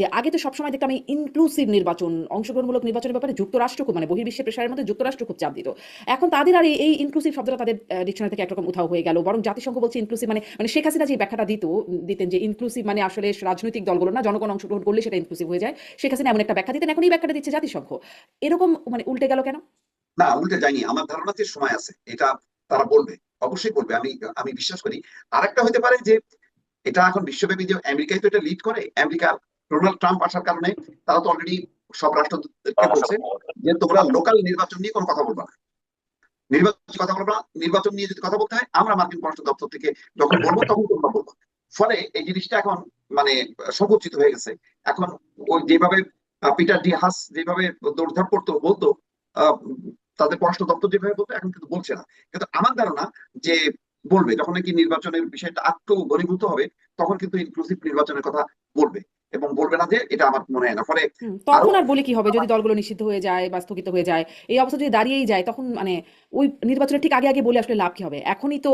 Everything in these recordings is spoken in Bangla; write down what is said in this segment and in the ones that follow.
যে আগে তো সবসময় দেখতাম এই ইনক্লুসিভ নির্বাচন, অংশগ্রহণমূলক নির্বাচনের ব্যাপারে যুক্তরাষ্ট্র খুব মানে বহির্বিশ্বের প্রেশারের মধ্যে যুক্তরাষ্ট্র খুব চাপ দিত। এখন তাদের আর এই ইনক্লুসিভ শব্দটা তাদের ডিকশনারি থেকে একরকম উধাও হয়ে গেল। বরং জাতিসংঘ বলছে ইনক্লুসিভ মানে মানে শেখ হাসিনা যে ব্যাখ্যাটা দিত, দিতেন যে ইনক্লুসিভ মানে আসলে রাজনৈতিক দলগুলো না, জনগণ অংশগ্রহণ করলে সেটা ইনক্লুসিভ হয়ে যায়। শেখ হাসিনা এমন একটা ব্যাখ্যা দিতেন, এখন এই ব্যাখ্যাটা দিচ্ছে জাতিসংঘ। এরকম মানে উল্টে গেল কেন? না, উল্টে যায়নি। আমার ধারণাতে সময় আছে, এটা তারা বলবে, অবশ্যই বলবে। আমি আমি বিশ্বাস করি। আরেকটা হতে পারে যে, এটা এখন বিশ্বব্যাপী যে আমেরিকায় তো এটা লিড করে, আমেরিকা ডোনাল্ড ট্রাম্প আসার কারণে তারা তো অলরেডি সব রাষ্ট্রদূতদেরকে বলছে যে তোমরা লোকাল নির্বাচন নিয়ে কোনো কথা বলবা না। নির্বাচন কথা বলবা নির্বাচন নিয়ে যদি কথা বলতে হয় আমরা মার্কিন পররাষ্ট্র দপ্তর থেকে যখন বলব তখন তোমরা বলব। ফলে এই জিনিসটা এখন মানে সংকুচিত হয়ে গেছে। এখন ওই যেভাবে পিটার ডি হাস যেভাবে দৌড়ধাপ করতো বলতো আহ, তাদের পররাষ্ট্র দপ্তর যেভাবে বলতো এখন কিন্তু বলছে না। কিন্তু আমার ধারণা যে বলবে যখন নাকি নির্বাচনের বিষয়টা আত্ম ঘনীভূত হবে তখন কিন্তু ইনক্লুসিভ নির্বাচনের কথা বলবে। এবং বলবে না যে এটা আমার মনে হয় না। ফলে তখন আর বলে কি হবে? যদি দলগুলো নিষিদ্ধ হয়ে যায় বা স্থগিত হয়ে যায় এই অবস্থা যদি দাঁড়িয়েই যায় তখন মানে ওই নির্বাচনের ঠিক আগে আগে বলে আসলে লাভ কি হবে? এখনই তো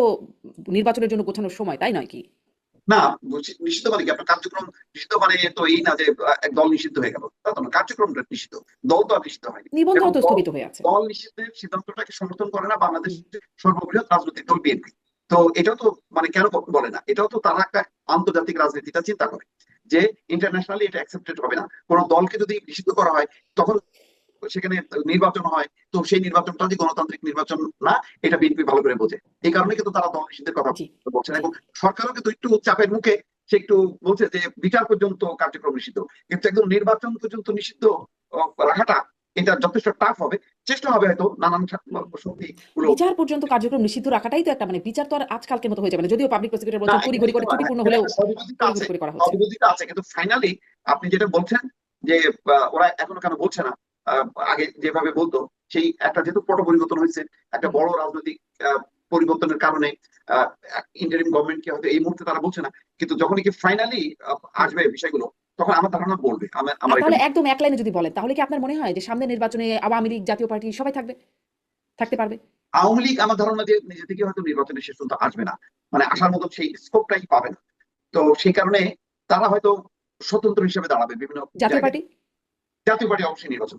নির্বাচনের জন্য গোছানোর সময় তাই নয় কি? না নিষিদ্ধ মানে কি? আপনার কার্যক্রম নিষিদ্ধ মানে তো এই না যে এক দল নিষিদ্ধ হয়ে গেল। তা তো না কার্যক্রমটা নিষিদ্ধ। দল তো আর নিষিদ্ধ হয়নি। নিবন্ধন তো স্থগিত হয়ে আছে। দল নিষিদ্ধের সিদ্ধান্তটাকে সমর্থন করে না বাংলাদেশের সর্ববৃহৎ রাজনৈতিক দল বিএনপি। তো এটাও তো মানে কেন বলে না? এটাও তো তারা একটা আন্তর্জাতিক রাজনীতিটা চিন্তা করে। যে ইন্টারন্যাশনালি এটা অ্যাকসেপ্টেড হবে না। কোন দলকে যদি নিষিদ্ধ করা হয় তখন সেখানে নির্বাচন হয়। তো সেই নির্বাচনটা যে গণতান্ত্রিক নির্বাচন না এটা বিএনপি ভালো করে বোঝে। এই কারণে কিন্তু তারা দল নিষিদ্ধের কথা বলছেন বলছে এবং সরকারও কিন্তু একটু চাপের মুখে সে একটু বলছে যে বিচার পর্যন্ত কার্যক্রম নিষিদ্ধ। কিন্তু একদম নির্বাচন পর্যন্ত নিষিদ্ধ রাখাটা এটা যথেষ্ট টাফ হবে। চেষ্টা হবে হয়তো নানান শক্তি বিচার পর্যন্ত কার্যক্রম নিষিদ্ধ রাখাটাই তো একটা মানে বিচার তো আর আজকালকের মতো হয়ে যাবে না। যদিও পাবলিক প্রসিকিউটর বলছেন কুড়ি ঘড়ি করে হলেও আছে, করে করা হচ্ছে। অবিরোধিতা আছে কিন্তু ফাইনালি আপনি যেটা বলছেন যে ওরা এখনও কেন বলছে না আগে যেভাবে বলতো সেই একটা যেহেতু পট পরিবর্তন হয়েছে একটা বড় রাজনৈতিক পরিবর্তনের কারণে ইন্টারিম গভর্নমেন্টকে হয়তো এই মুহূর্তে তারা বলছে না কিন্তু যখনই কি ফাইনালি আসবে বিষয়গুলো তখন আমার ধারণা বলবে। আমার তাহলে একদম এক লাইনে যদি বলেন তাহলে কি আপনার মনে হয় যে সামনে নির্বাচনে আওয়ামী লীগ জাতীয় পার্টি সবাই থাকবে? থাকতে পারবে? আওয়ামী লীগ আমার ধারণা যে নিজে থেকে হয়তো নির্বাচনে শেষ পর্যন্ত আসবে না। মানে আসার মতো সেই স্কোপটাই পাবে না। তো সেই কারণে তারা হয়তো স্বতন্ত্র হিসেবে দাঁড়াবে বিভিন্ন জাতীয় পার্টি? জাতীয় পার্টি অবশ্যই নির্বাচন